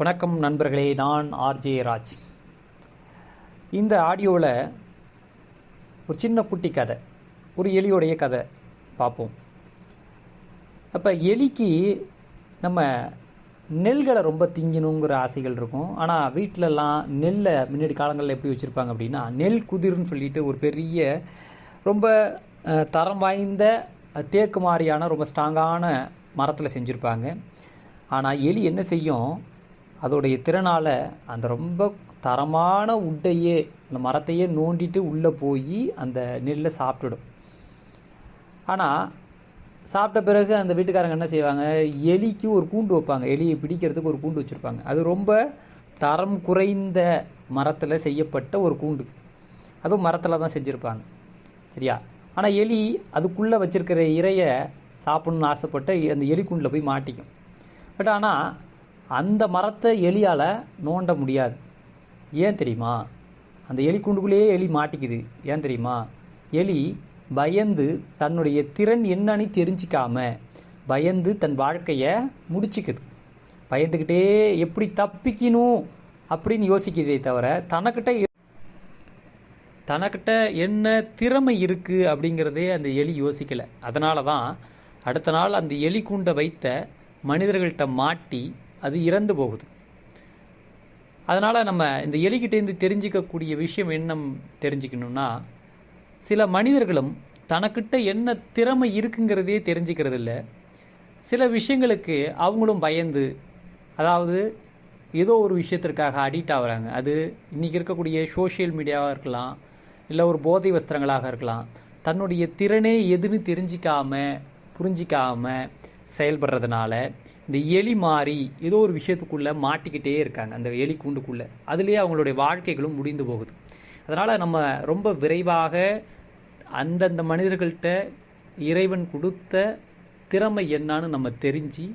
வணக்கம் நண்பர்களே நான் ஆர்ஜே ராஜ். இந்த ஆடியோவில் ஒரு சின்ன குட்டி கதை ஒரு எலியோடைய கதை பார்ப்போம். அப்போ எலிக்கு நம்ம நெல்களை ரொம்ப திங்கணுங்கிற ஆசைகள் இருக்கும். ஆனால் வீட்டிலலாம் நெல்லை முன்னாடி காலங்களில் எப்படி வச்சுருப்பாங்க அப்படின்னா நெல் குதிர்னு சொல்லிட்டு ஒரு பெரிய ரொம்ப தரம் வாய்ந்த தேக்கு மாதிரியான ரொம்ப ஸ்ட்ராங்கான மரத்தில் செஞ்சுருப்பாங்க. ஆனால் எலி என்ன செய்யும் அதோடைய திறனால் அந்த ரொம்ப தரமான உட்டையே அந்த மரத்தையே நோண்டிட்டு உள்ளே போய் அந்த நெல்லை சாப்பிட்டுடும். ஆனால் சாப்பிட்ட பிறகு அந்த வீட்டுக்காரங்க என்ன செய்வாங்க? எலிக்கு ஒரு கூண்டு வைப்பாங்க. எலியை பிடிக்கிறதுக்கு ஒரு கூண்டு வச்சுருப்பாங்க. அது ரொம்ப தரம் குறைந்த மரத்தில் செய்யப்பட்ட ஒரு கூண்டு. அதுவும் மரத்தில் தான் செஞ்சுருப்பாங்க. சரியா? ஆனால் எலி அதுக்குள்ளே வச்சுருக்கிற இரையை சாப்பிட்ணுன்னு ஆசைப்பட்ட அந்த எலி கூண்டில் போய் மாட்டிக்கும். பட் ஆனால் அந்த மரத்தை எலியால் நோண்ட முடியாது. ஏன் தெரியுமா? அந்த எலி கூண்டுக்குள்ளேயே எலி மாட்டிக்குது. ஏன் தெரியுமா? எலி பயந்து தன்னுடைய திறன் என்னன்னு தெரிஞ்சிக்காம பயந்து தன் வாழ்க்கையை முடிச்சிக்குது. பயந்துக்கிட்டே எப்படி தப்பிக்கணும் அப்படின்னு யோசிக்கிறதே தவிர தனக்கிட்ட தனக்கிட்ட என்ன திறமை இருக்குது அப்படிங்கிறதே அந்த எலி யோசிக்கலை. அதனால தான் அடுத்த நாள் அந்த எலி கூண்டை வைத்த மனிதர்கள்ட்ட மாட்டி அது இறந்து போகுது. அதனால் நம்ம இந்த எலிக்கிட்டேருந்து தெரிஞ்சிக்கக்கூடிய விஷயம் என்ன தெரிஞ்சுக்கணும்னா சில மனிதர்களும் தனக்கிட்ட என்ன திறமை இருக்குங்கிறதே தெரிஞ்சுக்கிறது இல்லை சில விஷயங்களுக்கு அவங்களும் பயந்து அதாவது ஏதோ ஒரு விஷயத்திற்காக அடிக்ட் ஆகுறாங்க. அது இன்றைக்கி இருக்கக்கூடிய சோஷியல் மீடியாவாக இருக்கலாம் இல்லை ஒரு போதை வஸ்திரங்களாக இருக்கலாம். தன்னுடைய திறனே எதுன்னு தெரிஞ்சிக்காமல் புரிஞ்சிக்காமல் செயல்படுறதுனால இந்த எலி மாறி ஏதோ ஒரு விஷயத்துக்குள்ளே மாட்டிக்கிட்டே இருக்காங்க. அந்த எலி கூண்டுக்குள்ளே. அதுலேயே அவங்களுடைய வாழ்க்கைகளும் முடிந்து போகுது. அதனால் நம்ம ரொம்ப விரைவாக அந்தந்த மனிதர்கள்ட்ட இறைவன் கொடுத்த திறமை என்னான்னு நம்ம தெரிஞ்சு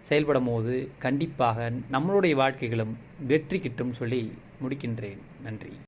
செயல்படும் போது கண்டிப்பாக நம்மளுடைய வாழ்க்கைகளும் வெற்றி கிட்டும் சொல்லி முடிக்கின்றேன். நன்றி.